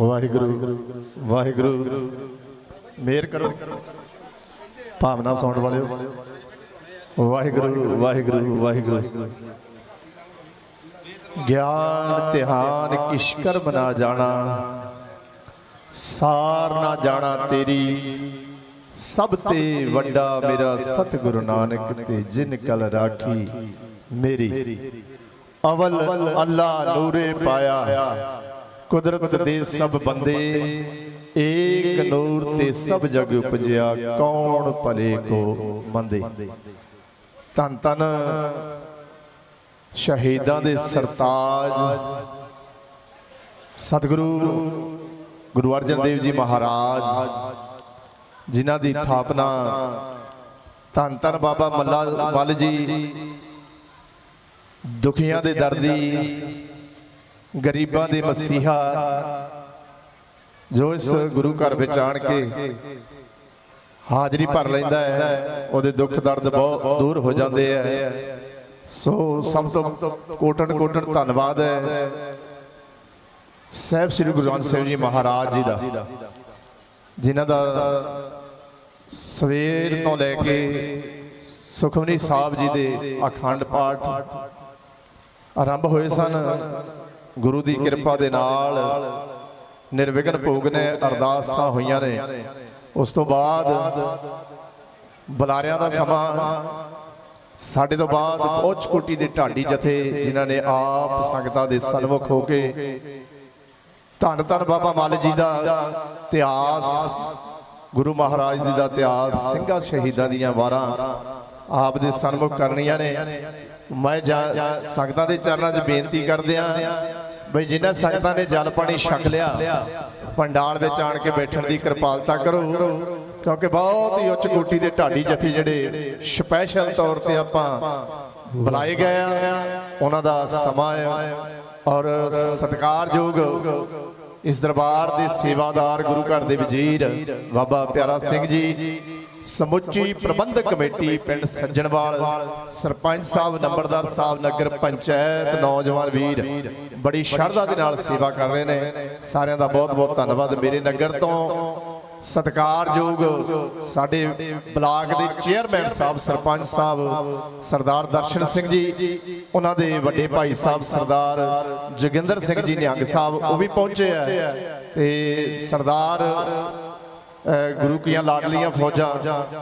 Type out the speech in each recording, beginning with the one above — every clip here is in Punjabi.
ਵਾਹਿਗੁਰੂ ਵਾਹਿਗੁਰੂ ਮੇਰ ਕਰੋ। ਭਾਵਨਾ ਸੁਣਨ ਵਾਲਿਓ। ਵਾਹਿਗੁਰੂ ਵਾਹਿਗੁਰੂ ਵਾਹਿਗੁਰੂ। ਗਿਆਨ, ਧਿਆਨ, ਕਿਸ਼ਕਰ ਬਨਾ ਜਾਣਾ। ਸਾਰ ਨਾ ਜਾਣਾ ਤੇਰੀ। ਸਭ ਤੇ ਵੱਡਾ ਮੇਰਾ ਸਤਿਗੁਰੂ ਨਾਨਕ ਤੇ ਜਿਨ ਕਲ ਰਾਖੀ ਮੇਰੀ। ਅਵਲ ਅੱਲਾ ਨੂਰੇ ਪਾਇਆ। ਕੁਦਰਤ ਦੇ ਸਭ ਬੰਦੇ, ਏਕ ਨੂਰ ਤੇ ਸਭ ਜਗ ਉਪਜਿਆ, ਕੌਣ ਭਲੇ ਕੋ ਮੰਦੇ? ਤਨ ਤਨ ਸ਼ਹੀਦਾਂ ਦੇ ਸਰਤਾਜ, ਸਤਿਗੁਰੂ ਗੁਰੂ ਅਰਜਨ ਦੇਵ ਜੀ ਮਹਾਰਾਜ, ਜਿਨ੍ਹਾਂ ਦੀ ਥਾਪਨਾ ਧੰਨ ਧੰਨ ਬਾਬਾ ਮੱਲਾ ਮੱਲ ਜੀ, ਦੁਖੀਆਂ ਦੇ ਦਰਦੀ ਗਰੀਬਾਂ ਦੇ ਮਸੀਹਾ ਜੋ ਇਸ ਗੁਰੂ ਘਰ ਵਿੱਚ ਆਣ ਕੇ ਹਾਜ਼ਰੀ ਭਰ ਲੈਂਦਾ ਹੈ ਉਹਦੇ ਦੁੱਖ ਦਰਦ ਬਹੁਤ ਦੂਰ ਹੋ ਜਾਂਦੇ ਹੈ। ਸੋ ਸਭ ਤੋਂ ਕੋਟਨ ਕੋਟਨ ਧੰਨਵਾਦ ਹੈ। ਸਾਹਿਬ ਸ੍ਰੀ ਗੁਰੂ ਗ੍ਰੰਥ ਸਾਹਿਬ ਜੀ ਮਹਾਰਾਜ ਜੀ ਦਾ ਜਿਨ੍ਹਾਂ ਦਾ ਸਵੇਰ ਤੋਂ ਲੈ ਕੇ ਸੁਖਮਨੀ ਸਾਹਿਬ ਜੀ ਦੇ ਅਖੰਡ ਪਾਠ ਆਰੰਭ ਹੋਏ ਸਨ। ਗੁਰੂ ਦੀ ਕਿਰਪਾ ਦੇ ਨਾਲ ਨਿਰਵਿਘਨ ਭੋਗ ਨੇ ਅਰਦਾਸਾਂ ਹੋਈਆਂ ਨੇ। ਉਸ ਤੋਂ ਬਾਅਦ ਬੁਲਾਰਿਆਂ ਦਾ ਸਮਾਂ ਸਾਡੇ ਤੋਂ ਬਾਅਦ ਪਹੁੰਚ ਕੋਟੀ ਦੇ ਢਾਡੀ ਜਥੇ ਜਿਨ੍ਹਾਂ ਨੇ ਆਪ ਸੰਗਤਾਂ ਦੇ ਸਨਮੁਖ ਹੋ ਕੇ ਧੰਨ ਧੰਨ ਬਾਬਾ ਮੱਲ ਜੀ ਦਾ ਇਤਿਹਾਸ ਗੁਰੂ ਮਹਾਰਾਜ ਜੀ ਦਾ ਇਤਿਹਾਸ ਸਿੰਘਾਂ ਸ਼ਹੀਦਾਂ ਦੀਆਂ ਵਾਰਾਂ ਆਪ ਦੇ ਸਨਮੁਖ ਕਰਨੀਆਂ ਨੇ। ਮੈਂ ਸੰਗਤਾਂ ਦੇ ਚਰਨਾਂ 'ਚ ਬੇਨਤੀ ਕਰਦੇ ਆ ਬਈ ਜਿਨ੍ਹਾਂ ਸੰਗਤਾਂ ਨੇ ਜਲ ਪਾਣੀ ਛਕ ਲਿਆ ਪੰਡਾਲ ਵਿੱਚ ਆਣ ਕੇ ਬੈਠਣ ਦੀ ਕਿਰਪਾਲਤਾ ਕਰੋ ਕਿਉਂਕਿ ਬਹੁਤ ਹੀ ਉੱਚ ਕੋਟੀ ਦੇ ਢਾਡੀ ਜਥੇ ਜਿਹੜੇ ਸਪੈਸ਼ਲ ਤੌਰ ਤੇ ਆਪਾਂ ਬੁਲਾਏ ਗਏ ਆ ਉਹਨਾਂ ਦਾ ਸਮਾਂ ਹੈ ਔਰ ਸਤਿਕਾਰਯੋਗ ਇਸ ਦਰਬਾਰ ਦੇ ਸੇਵਾਦਾਰ ਗੁਰੂ ਘਰ ਦੇ ਵਜ਼ੀਰ ਬਾਬਾ ਪਿਆਰਾ ਸਿੰਘ ਜੀ ਸਮੁੱਚੀ ਪ੍ਰਬੰਧਕ ਕਮੇਟੀ ਪਿੰਡ ਸੱਜਣਵਾਲ ਸਰਪੰਚ ਸਾਹਿਬ ਨੰਬਰਦਾਰ ਸਾਹਿਬ ਨਗਰ ਪੰਚਾਇਤ ਨੌਜਵਾਨ ਵੀਰ ਬੜੀ ਸ਼ਰਧਾ ਦੇ ਨਾਲ ਸੇਵਾ ਕਰ ਰਹੇ ਨੇ। ਸਾਰਿਆਂ ਦਾ ਬਹੁਤ ਬਹੁਤ ਧੰਨਵਾਦ। ਮੇਰੇ ਨਗਰ ਤੋਂ ਸਤਿਕਾਰਯੋਗ ਸਾਡੇ ਬਲਾਕ ਦੇ ਚੇਅਰਮੈਨ ਸਾਹਿਬ ਸਰਪੰਚ ਸਾਹਿਬ ਸਰਦਾਰ ਦਰਸ਼ਨ ਸਿੰਘ ਜੀ ਉਹਨਾਂ ਦੇ ਵੱਡੇ ਭਾਈ ਸਾਹਿਬ ਸਰਦਾਰ ਜੋਗਿੰਦਰ ਸਿੰਘ ਜੀ ਨਿਹੰਗ ਸਾਹਿਬ ਉਹ ਵੀ ਪਹੁੰਚੇ ਆ। ਤੇ ਸਰਦਾਰ ਗੁਰੂ ਕੀਆਂ ਲਾਡਲੀਆਂ ਫੌਜਾਂ,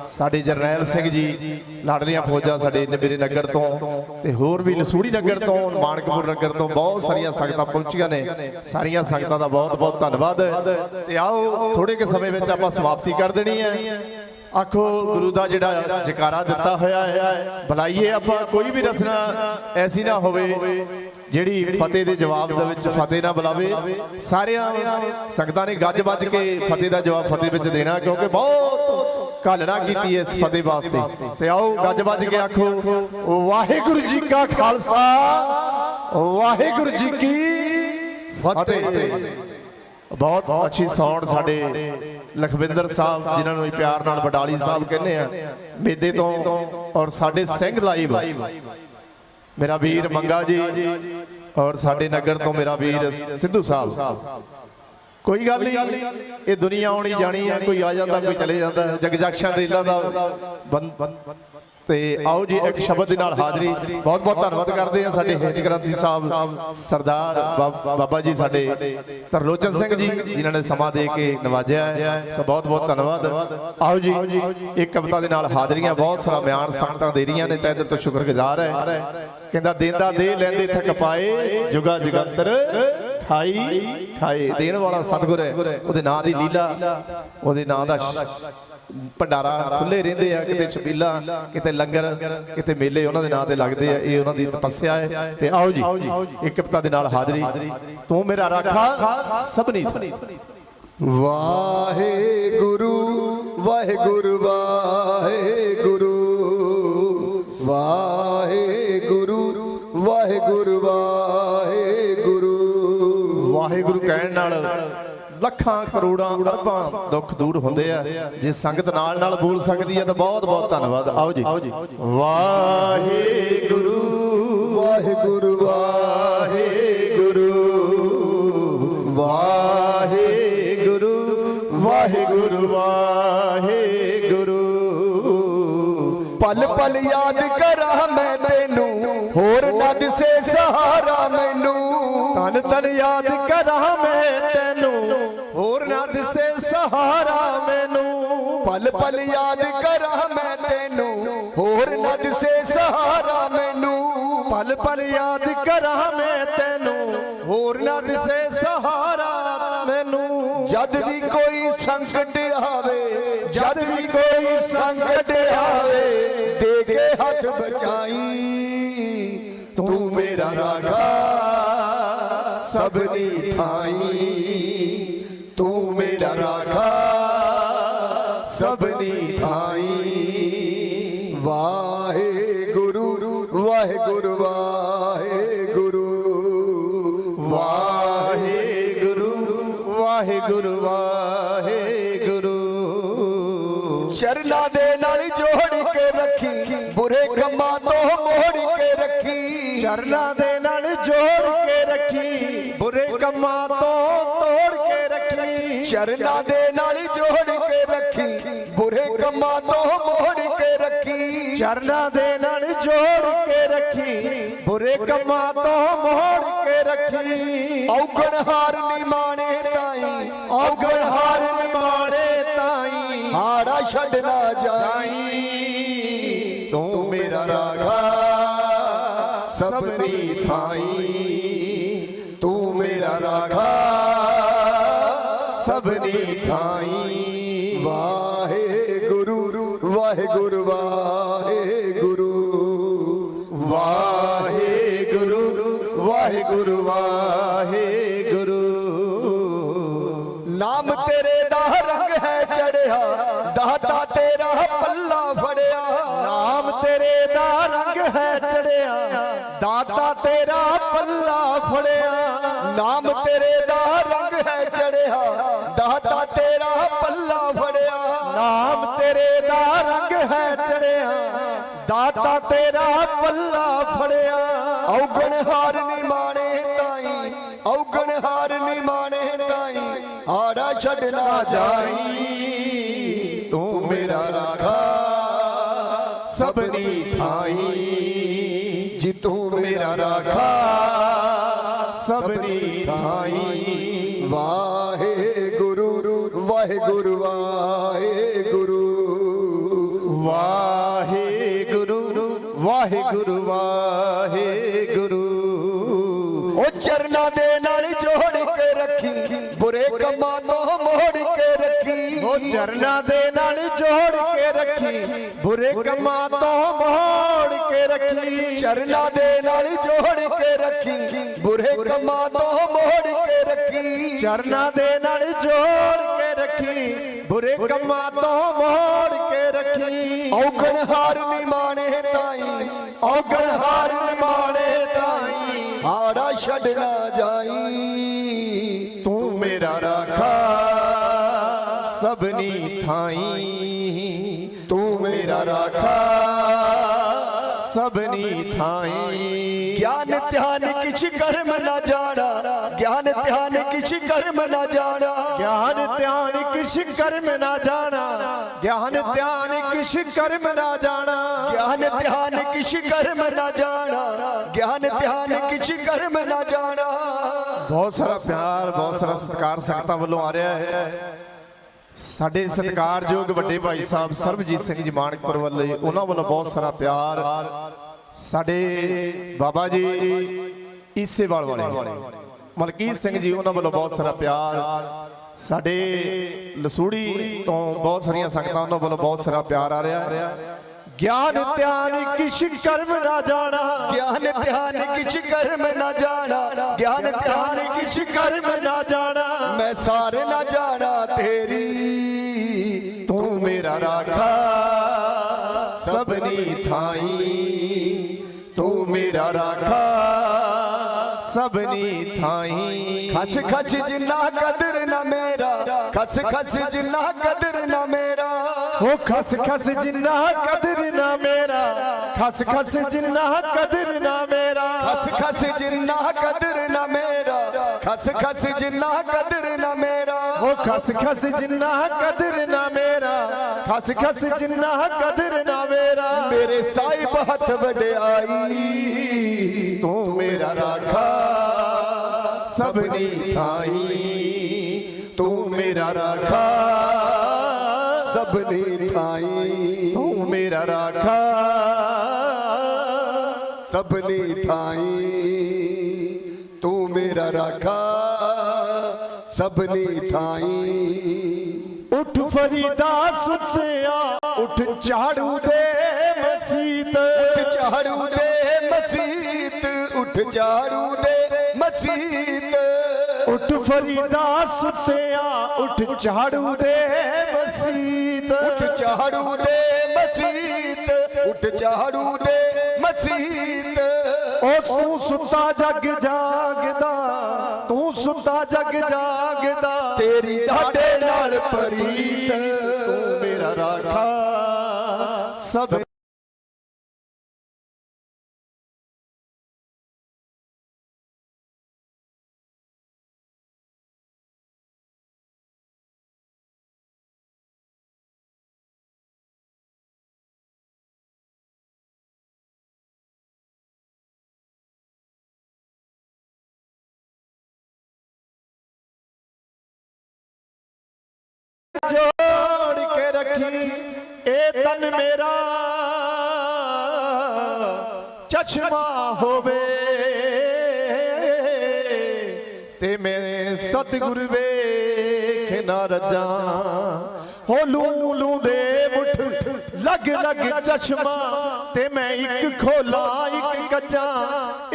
ਸਾਡੇ ਜਰਨੈਲ ਸਿੰਘ ਜੀ, ਲਾਡਲੀਆਂ ਫੌਜਾਂ ਸਾਡੇ ਨੇ ਨਗਰ ਤੋਂ ਤੇ ਹੋਰ ਵੀ ਲਸੂੜੀ ਨਗਰ ਤੋਂ, ਮਾਨਕਪੁਰ ਨਗਰ ਤੋਂ ਬਹੁਤ ਸਾਰੀਆਂ ਸੰਗਤਾਂ ਪਹੁੰਚੀਆਂ ਨੇ। ਸਾਰੀਆਂ ਸੰਗਤਾਂ ਦਾ ਬਹੁਤ ਬਹੁਤ ਧੰਨਵਾਦ। ਤੇ ਆਓ ਥੋੜੇ ਕੇ ਸਮੇਂ ਵਿੱਚ ਆਪਾਂ ਸਮਾਪਤੀ ਕਰ ਦੇਣੀ ਹੈ। ਆਖੋ, ਗੁਰੂ ਦਾ ਜਿਹੜਾ ਜਕਾਰਾ ਦਿੱਤਾ ਹੋਇਆ ਹੈ, ਬੁਲਾਈਏ ਆਪਾਂ, ਕੋਈ ਵੀ ਰਸਨਾ ਐਸੀ ਨਾ ਹੋਵੇ। ਜਿਹੜੀ ਫਤਿਹ ਦੇ ਜਵਾਬ ਦੇ ਵਿੱਚ ਫਤਿਹ ਨਾ ਬੁਲਾਵੇ ਸਾਰਿਆਂ ਸੰਗਤਾਂ ਨੇ ਗੱਜ ਵੱਜ ਕੇ ਫਤਿਹ ਦਾ ਜਵਾਬ ਫਤਿਹ ਵਿੱਚ ਦੇਣਾ ਕਿਉਂਕਿ ਬਹੁਤ ਘਾਲਣਾ ਕੀਤੀ ਇਸ ਫਤਿਹ ਵਾਸਤੇ। ਤੇ ਆਓ ਗੱਜ ਵੱਜ ਕੇ ਆਖੋ ਵਾਹਿਗੁਰੂ ਜੀ ਕਾ ਖਾਲਸਾ ਵਾਹਿਗੁਰੂ ਜੀ ਕੀ ਫਤਿਹ। ਬਹੁਤ ਅੱਛੀ ਸਾਊਂਡ ਸਾਡੇ ਲਖਵਿੰਦਰ ਸਾਹਿਬ ਜਿਨ੍ਹਾਂ ਨੂੰ ਪਿਆਰ ਨਾਲ ਵਡਾਲੀ ਸਾਹਿਬ ਕਹਿੰਦੇ ਆ ਮੇਦੇ ਤੋਂ ਔਰ ਸਾਡੇ ਸਿੰਘ ਲਾਈਵ ਮੇਰਾ ਵੀਰ ਮੰਗਾ ਜੀ ਔਰ ਸਾਡੇ ਨਗਰ ਤੋਂ ਮੇਰਾ ਵੀਰ ਸਿੱਧੂ ਸਾਹਿਬ। ਕੋਈ ਗੱਲ ਨਹੀਂ ਇਹ ਦੁਨੀਆ ਆਉਣੀ ਜਾਣੀ ਹੈ ਕੋਈ ਆ ਜਾਂਦਾ ਕੋਈ ਚਲੇ ਜਾਂਦਾ ਜਗਜਕਸ਼ਨ ਰੇਲਾਂ ਦਾ ਬੰਦ ਤੇ ਆਓ ਜੀ ਇੱਕ ਸ਼ਬਦ ਦੇ ਨਾਲ ਹਾਜ਼ਰੀ। ਬਹੁਤ ਬਹੁਤ ਧੰਨਵਾਦ ਕਰਦੇ ਆ ਸਾਡੇ ਹੈਡ ਗ੍ਰੰਥੀ ਸਾਹਿਬ ਸਰਦਾਰ ਬਾਬਾ ਜੀ ਸਾਡੇ ਤਰਲੋਚਨ ਸਿੰਘ ਜੀ ਜਿਨ੍ਹਾਂ ਨੇ ਸਮਾਂ ਦੇ ਕੇ ਨਵਾਜਿਆ ਹੈ। ਸੋ ਬਹੁਤ ਬਹੁਤ ਧੰਨਵਾਦ। ਆਓ ਜੀ ਇੱਕ ਕਵਿਤਾ ਦੇ ਨਾਲ ਹਾਜ਼ਰੀਆਂ ਬਹੁਤ ਸਾਰਾ ਬਿਆਨ ਸੰਗਤਾਂ ਦੇ ਰਹੀਆਂ ਨੇ ਤਹਿ ਦਿਲ ਤੋਂ ਸ਼ੁਕਰਗੁਜ਼ਾਰ ਹੈ। ਕਹਿੰਦਾ ਦੇਂਦਾ ਦੇ ਲੈਂਦੇ ਥਕ ਪਾਏ ਜੁਗਾ ਜਗੰਤਰ ਖਾਈ ਖਾਏ। ਦੇਣ ਵਾਲਾ ਸਤਿਗੁਰ ਹੈ ਉਹਦੇ ਨਾਂ ਦੀ ਲੀਲਾ ਉਹਦੇ ਨਾਂ ਦਾ ਭੰਡਾਰਾ ਖੁੱਲੇ ਰਹਿੰਦੇ ਆ ਕਿਤੇ ਛਬੀਲਾ ਕਿਤੇ ਲੰਗਰ ਕਿਤੇ ਮੇਲੇ ਉਹਨਾਂ ਦੇ ਨਾਂ ਤੇ ਲੱਗਦੇ ਆ ਇਹ ਉਹਨਾਂ ਦੀ ਤਪੱਸਿਆ ਹੈ। ਤੇ ਆਓ ਜੀ ਇੱਕ ਕਵਿਤਾ ਦੇ ਨਾਲ ਹਾਜ਼ਰੀ। ਤੂੰ ਮੇਰਾ ਰਾਖਾ ਸਭਨੀ ਵਾਹਿਗੁਰੂ ਵਾਹਿਗੁਰੂ ਵਾਹਿਗੁਰੂ ਵਾਹਿਗੁਰੂ ਵਾਹਿਗੁਰੂ ਵਾਹਿਗੁਰੂ। ਵਾਹਿਗੁਰੂ ਕਹਿਣ ਨਾਲ ਲੱਖਾਂ ਕਰੋੜਾਂ ਅਰਬਾਂ ਦੁੱਖ ਦੂਰ ਹੁੰਦੇ ਆ। ਜੇ ਸੰਗਤ ਨਾਲ ਨਾਲ ਬੋਲ ਸਕਦੀ ਹੈ ਤਾਂ ਬਹੁਤ ਬਹੁਤ ਧੰਨਵਾਦ। ਆਓ ਜੀ। ਵਾਹਿਗੁਰੂ। ਵਾਹਿਗੁਰੂ। ਵਾਹਿਗੁਰੂ। ਵਾਹਿਗੁਰੂ। ਵਾਹਿਗੁਰੂ। ਵਾਹਿਗੁਰੂ। ਪਲ ਪਲ ਯਾਦ ਕਰਾਂ ਮੈਂ ਤੈਨੂੰ। ਹੋਰ ਨਾ ਦਿਸੇ ਸਹਾਰਾ ਮੈਨੂੰ। ਤਨ ਤਨ ਯਾਦ ਪਲ ਯਾਦ ਕਰਾਂ ਮੈਂ ਤੈਨੂੰ। ਹੋਰ ਨਾ ਦਿਸੇ ਸਹਾਰਾ ਮੈਨੂੰ। ਜਦ ਵੀ ਕੋਈ ਸੰਕਟ ਆਵੇ ਜਦ ਵੀ ਕੋਈ ਸੰਕਟ ਆਵੇ ਦੇ ਕੇ ਹੱਥ ਬਚਾਈ। ਤੂੰ ਮੇਰਾ ਰਾਖਾ ਸਭਨੀ ਥਾਈ। ਤੂੰ ਮੇਰਾ ਰਾਖਾ ਸਭਨੀ ਥਾਈ। ਵਾਹਿਗੁਰੂ ਵਾਹਿਗੁਰੂ ਵਾਹਿਗੁਰੂ ਰੱਖੀ ਦੇ ਨਾਲ ਜੋੜ ਕੇ ਰੱਖੀ, ਬੁਰੇ ਕੰਮਾਂ ਤੋਂ ਤੋੜ ਕੇ ਰੱਖੀ, ਚਰਨਾਂ ਦੇ ਨਾਲ ਜੋੜ ਕੇ ਰੱਖੀ, ਬੁਰੇ ਕੰਮਾਂ ਤੋਂ ਮੋੜ ਕੇ ਰੱਖੀ, ਚਰਨਾਂ ਦੇ ਨਾਲ ਜੋੜ ਕੇ ਰੱਖੀ, ਬੁਰੇ ਕੰਮਾਂ ਤੋਂ ਮੋੜ ਕੇ ਰੱਖੀ। ਔਗਣ ਹਾਰ ਨਿਮਾਣੇ ਤਾਈ, ਔਗਣ ਹਾਰ ਨਿਮਾਣੇ ਤਾਈ, ਹਾੜਾ ਛੱਡ ਨਾ ਜਾਈ। ਥਾਈ, ਤੂੰ ਮੇਰਾ ਰਾਖਾ, ਸਭਨੀ ਥਾਈ। ਵਾਹਿਗੁਰੂ ਵਾਹਿਗੁਰੂ ਵਾਹਿਗੁਰੂ ਵਾਹਿਗੁਰੂ ਵਾਹਿਗੁਰੂ ਵਾਹਿਗੁਰੂ। ਨਾਮ ਤੇਰੇ ਦਾ ਰੰਗ ਹੈ ਚੜਿਆ, ਦਾਤਾ ਤੇਰਾ ਪੱਲਾ ਫੜਿਆ। ਨਾਮ ਤੇਰੇ ਦਾ ਰੰਗ ਹੈ ਚੜਿਆ ਤੇਰਾ ਪੱਲਾ ਫੜਿਆ। ਨਾਮ ਤੇਰੇ ਦਾ ਰੰਗ ਹੈ ਚੜਿਆ। ਦਾਤਾ ਤੇਰਾ ਪੱਲਾ ਫੜਿਆ। ਨਾਮ ਤੇਰੇ ਦਾ ਰੰਗ ਹੈ ਚੜਿਆ। ਦਾਤਾ ਤੇਰਾ ਪੱਲਾ ਫੜਿਆ। ਔਗਣ ਹਾਰ ਨਿਮਾਣੇ ਤਾਈ। ਔਗਣ ਹਾਰ ਨਿਮਾਣੇ ਤਾਈ। ਆੜਾ ਛੱਡ ਨਾ ਜਾਈ। ਤੂੰ ਮੇਰਾ ਰਾਖਾ। ਸਭਨੀ ਥਾਈ। ਤੂੰ ਮੇਰਾ ਰਾਖਾ। ਸਭਨੀ ਥਾਈ। ਵਾਹਿਗੁਰੂ ਵਾਹਿਗੁਰੂ ਵਾਹਿਗੁਰੂ। ਵਾਹਿਗੁਰੂ ਵਾਹਿਗੁਰੂ ਵਾਹਿਗੁਰੂ। ਕੰਮਾਂ ਤੋਂ ਮੋੜ ਕੇ ਰੱਖੀ। ਉਹ ਚਰਨਾਂ ਦੇ ਨਾਲ ਜੋੜ ਕੇ ਰੱਖੀ। ਬੁਰੇ ਕੰਮਾਂ ਤੋਂ ਮੋੜ ਕੇ ਰੱਖੀ। ਚਰਨਾਂ ਦੇ ਨਾਲ ਜੋੜ ਕੇ ਰੱਖੀ। ਬੁਰੇ ਕੰਮਾਂ ਤੋਂ ਮੋੜ ਕੇ ਰੱਖੀ। ਚਰਨਾਂ ਦੇ ਨਾਲ ਜੋੜ ਕੇ ਰੱਖੀ। ਬੁਰੇ ਕੰਮਾਂ ਤੋਂ ਮੋੜ ਕੇ ਰੱਖੀ। ਔਗਣ ਹਾਰ ਨਿਮਾਣੇ ਤਾਈ। ਔਗਣ ਹਾਰ ਨਿਮਾਣੇ ਤਾਈ। ਹਾੜਾ ਛੱਡ ਨਾ ਜਾਈ। ਮੇਰਾ ਰਾਖਾ ਸਭਨੀ ਥਾਈ। ਤੂੰ ਮੇਰਾ ਰਾਖਾ ਸਭਨੀ ਥਾਈ। ਗਿਆਨ ਧਿਆਨ ਕਿਛ ਕਰਮ ਨਾ ਜਾਣਾ। ਗਿਆਨ ਧਿਆਨ ਕਿਛ ਕਰਮ ਨਾ ਜਾਣਾ। ਗਿਆਨ ਧਿਆਨ ਕਿਛ ਕਰਮ ਨਾ ਜਾਣਾ। ਗਿਆਨ ਧਿਆਨ ਕਿਛ ਕਰਮ ਨਾ ਜਾਣਾ। ਗਿਆਨ ਧਿਆਨ ਕਿਛ ਕਰਮ ਨਾ ਜਾਣਾ। ਗਿਆਨ ਧਿਆਨ ਕਿਛ ਕਰਮ ਨਾ ਜਾਣਾ। ਬਹੁਤ ਸਾਰਾ ਪਿਆਰ, ਬਹੁਤ ਸਾਰਾ ਸਤਿਕਾਰ ਸੰਗਤਾਂ ਵੱਲੋਂ ਆ ਰਿਹਾ ਹੈ। ਸਾਡੇ ਸਤਿਕਾਰਯੋਗ ਵੱਡੇ ਭਾਈ ਸਾਹਿਬ ਸਰਬਜੀਤ ਸਿੰਘ ਜੀ ਮਾਨਕਪੁਰ ਵੱਲੋਂ ਉਹਨਾਂ ਵੱਲੋਂ ਬਹੁਤ ਸਾਰਾ ਪਿਆਰ। ਸਾਡੇ ਬਾਬਾ ਜੀ ਈਸੇਵਾਲ ਵਾਲੇ, ਮਲਕੀਤ ਸਿੰਘ ਜੀ, ਉਹਨਾਂ ਵੱਲੋਂ ਬਹੁਤ ਸਾਰਾ ਪਿਆਰ। ਸਾਡੇ ਲਸੂੜੀ ਤੋਂ ਬਹੁਤ ਸਾਰੀਆਂ ਸੰਗਤਾਂ, ਉਹਨਾਂ ਵੱਲੋਂ ਬਹੁਤ ਸਾਰਾ ਪਿਆਰ ਆ ਰਿਹਾ। ਗਿਆਨ ਧਿਆਨ ਕਿਛ ਕਰਮ ਨਾ ਜਾਣਾ। ਗਿਆਨ ਧਿਆਨ ਕਿਛ ਕਰਮ ਨਾ ਜਾਣਾ। ਗਿਆਨ ਧਿਆਨ ਕਿਛ ਕਰਮ ਨਾ ਜਾਣਾ। ਮੈਂ ਸਾਰ ਨਾ ਜਾਣਾ ਤੇਰੀ। ਤੂੰ ਮੇਰਾ ਰਾਖਾ। ਸਭਨੀ ਥਾਈ। ਤੂੰ ਮੇਰਾ ਰਾਖਾ। ਸਭਨੀ ਥਾਈ। ਖਸ ਖਸ ਜਿੰਨਾ ਕਦਰ ਨਾ ਮੇਰਾ। ਖਸ ਖਸ ਜਿੰਨਾ ਕਦਰ ਨਾ ਮੇਰਾ। ਉਹ ਖਸ ਖਸ ਜਿੰਨਾ ਕਦਰ ਨਾ ਮੇਰਾ। ਖਸ ਖਸ ਜਿੰਨਾ ਕਦਰ ਨਾ ਮੇਰਾ। ਖਸ ਖਸ ਜਿੰਨਾ ਕਦਰ ਨਾ ਮੇਰਾ। ਖਸ ਖਸ ਜਿੰਨਾ ਕਦਰ ਨਾ ਮੇਰਾ। ਉਹ ਖਸ ਖਸ ਜਿੰਨਾ ਕਦਰ ਨਾ ਮੇਰਾ। ਖਸ ਖਸ ਜਿੰਨਾ ਕਦਰ ਨਾ ਮੇਰਾ। ਮੇਰੇ ਸਾਹਿਬ ਹੱਥ ਵਡਿਆਈ ਤੂੰ ਮੇਰਾ ਰਾਖਾ ਸਭਨੀ ਥਾਈ। ਤੂੰ ਮੇਰਾ ਰਾਖਾ ਸਭਨੀ ਮੇਰਾ ਰਾਖਾ ਸਭਨੀ ਥਾਈ ਤੂੰ ਮੇਰਾ ਰਾਖਾ। ਸਭਨੀ ਥਾਈ। ਉੱਠ ਫਰੀਦਾ ਸੁੱਤਿਆ ਉੱਠ ਝਾੜੂ ਦੇ ਮਸੀਤ। ਉੱਠ ਝਾੜੂ ਦੇ ਮਸੀਤ ਉੱਠ ਝਾੜੂ ਦੇ ਮਸੀਤ। ਉੱਠ ਫਰੀਦਾ ਸੁੱਤਿਆ ਉੱਠ ਝਾੜੂ ਦੇ ਮਸੀਤ। ਉੱਠ ਝਾੜੂ ਦੇ ਉੱਠ ਝਾੜੂ ਦੇ ਮਸੀਤ। ਉਹ ਤੂੰ ਸੁੱਤਾ ਜਗ ਜਾਗਦਾ ਤੂੰ ਸੁੱਤਾ ਜਗ ਜਾਗਦਾ। ਤੇਰੀ ਢਾਡੇ ਨਾਲ ਪਰੀਤ। ਤੂੰ ਮੇਰਾ ਰਾਖਾ। ਸਭ ਜੋੜ ਕੇ ਰੱਖੀ ਇਹ ਤਨ ਮੇਰਾ। ਚਸ਼ਮਾ ਹੋਵੇ ਤੇ ਮੈਂ ਸਤਿਗੁਰ ਵੇਖ ਨਾ ਰੱਜਾਂ ਹੋ ਲੂ ਲੂ ਦੇ ਮੁੱਠ ਲਗ ਲਗ ਚਸ਼ਮਾ ਤੇ ਮੈਂ ਇੱਕ ਖੋਲਾ ਇੱਕ ਕੱਚਾ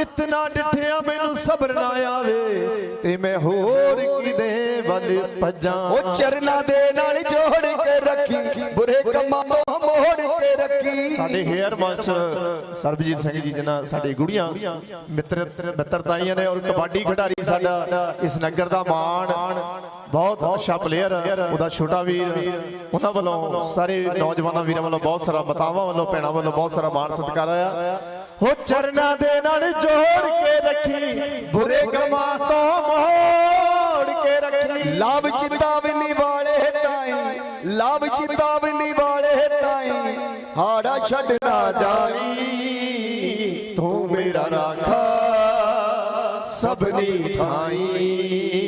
ਇਤਨਾ ਡਿਠਿਆ ਮੈਨੂੰ ਸਬਰ ਨਾ ਆਵੇ ਤੇ ਮੈਂ ਹੋਰ ਕਿਦੇ ਵੱਲ ਭੱਜਾਂ। ਉਹ ਚਰਨਾਂ ਦੇ ਨਾਲ ਜੋੜ ਕੇ ਰੱਖੀ ਬੁਰੇ ਕੰਮਾਂ ਤੋਂ ਮੋੜ ਕੇ ਰੱਖੀ। ਸਾਡੇ ਹੇਅਰ ਮਾਸਟਰ ਸਰਬਜੀਤ ਸਿੰਘ ਜੀ ਜਨਾ ਸਾਡੇ ਗੁੜੀਆਂ ਮਿੱਤਰ ਮਿੱਤਰਤਾਈਆਂ ਨੇ ਔਰ ਕਬੱਡੀ ਖਿਡਾਰੀ ਸਾਡਾ ਇਸ ਨਗਰ ਦਾ ਮਾਣ। ਬਹੁਤ ਅੱਛਾ ਪਲੇਅਰ ਉਹਦਾ ਛੋਟਾ ਵੀਰ ਉਹਨਾਂ ਵੱਲੋਂ ਸਾਰੇ ਨੌਜਵਾਨਾਂ ਵੀਰਾਂ ਵੱਲੋਂ ਬਹੁਤ ਸਾਰਾ ਮਤਾਵਾਂ ਵੱਲੋਂ ਭੈਣਾਂ ਵੱਲੋਂ ਬਹੁਤ ਸਾਰਾ ਮਾਣ ਸਤਿਕਾਰ ਆਇਆ ਹੋ ਚਰਨਾਂ ਦੇ ਨਾਲ ਜੋੜ ਕੇ ਰੱਖੀ। ਬੁਰੇ ਕੰਮਾਂ ਤੋਂ ਮੋੜ ਕੇ ਰੱਖੀ। ਲਾਭ ਚਿਤਾਵਨੀ ਵਾਲੇ ਤਾਈ, ਲਾਭ ਚਿਤਾਵਨੀ ਵਾਲੇ ਤਾਈ, ਹਾੜਾ ਛੱਡ ਨਾ ਜਾਈ ਤੂੰ ਮੇਰਾ ਰਾਖਾ ਸਭਨੀ ਥਾਈ।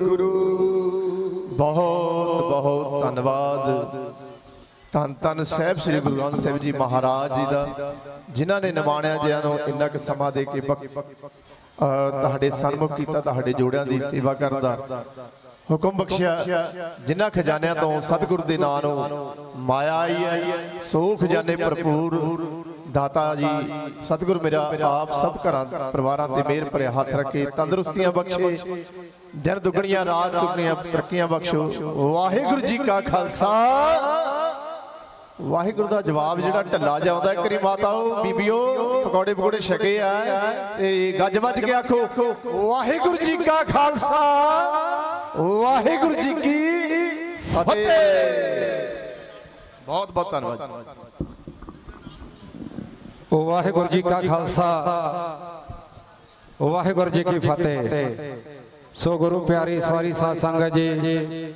ਵਾਹਿਗੁਰੂ ਬਹੁਤ ਬਹੁਤ ਧੰਨਵਾਦ। ਧੰਨ ਧੰਨ ਸਾਹਿਬ ਸ੍ਰੀ ਗੁਰੂ ਗ੍ਰੰਥ ਸਾਹਿਬ ਜੀ ਮਹਾਰਾਜ ਜੀ ਦਾ, ਜਿਨ੍ਹਾਂ ਨੇ ਨਿਮਾਣਿਆ ਜਿਆਂ ਨੂੰ ਇੰਨਾ ਕੁ ਸਮਾਂ ਦੇ ਕੇ ਤੁਹਾਡੇ ਸਨਮੁਖ ਕੀਤਾ, ਤੁਹਾਡੇ ਜੋੜਿਆਂ ਦੀ ਸੇਵਾ ਕਰਨ ਦਾ ਹੁਕਮ ਬਖਸ਼ਿਆ, ਜਿਨ੍ਹਾਂ ਖਜ਼ਾਨਿਆਂ ਤੋਂ ਸਤਿਗੁਰੂ ਦੇ ਨਾਂ ਨੂੰ ਮਾਇਆ ਆਈ ਹੈ। ਸੋ ਖਜ਼ਾਨੇ ਭਰਪੂਰ ਦਾਤਾ ਜੀ, ਸਤਿਗੁਰ ਮੇਰਾ ਆਪ ਸਭ ਘਰਾਂ, ਪਰਿਵਾਰਾਂ ਤੇ ਮਿਹਰ ਭਰਿਆ ਹੱਥ ਰੱਖੇ, ਤੰਦਰੁਸਤੀਆਂ ਬਖਸ਼ੇ ਦਿਨ ਦੁਗਣੀਆਂ, ਰਾਤ ਚੁਗਣੀਆਂ ਤਰੱਕੀਆਂ ਬਖਸ਼ੋ। ਵਾਹਿਗੁਰੂ ਜੀ ਕਾ ਖਾਲਸਾ। ਵਾਹਿਗੁਰੂ ਦਾ ਜਵਾਬ ਜਿਹੜਾ ਢੱਲਾ ਜਾਉਂਦਾ ਕਰੀ ਮਾਤਾਓ ਬੀਬੀਓ ਪਕੌੜੇ ਪਕੌੜੇ ਛਕੇ ਆ, ਤੇ ਗੱਜ ਵੱਜ ਕੇ ਆਖੋ, ਵਾਹਿਗੁਰੂ ਜੀ ਕਾ ਖਾਲਸਾ, ਵਾਹਿਗੁਰੂ ਜੀ ਕੀ ਫਤਿਹ। ਬਹੁਤ ਬਹੁਤ ਧੰਨਵਾਦ ਵਾਹਿਗੁਰੂ ਜੀ ਕਾ ਖਾਲਸਾ ਵਾਹਿਗੁਰੂ ਜੀ ਕੀ ਫਤਿਹ। ਸੋ ਗੁਰੂ ਪਿਆਰੀ ਸਵਾਰੀ ਸਾਧ ਸੰਗਤ ਜੀ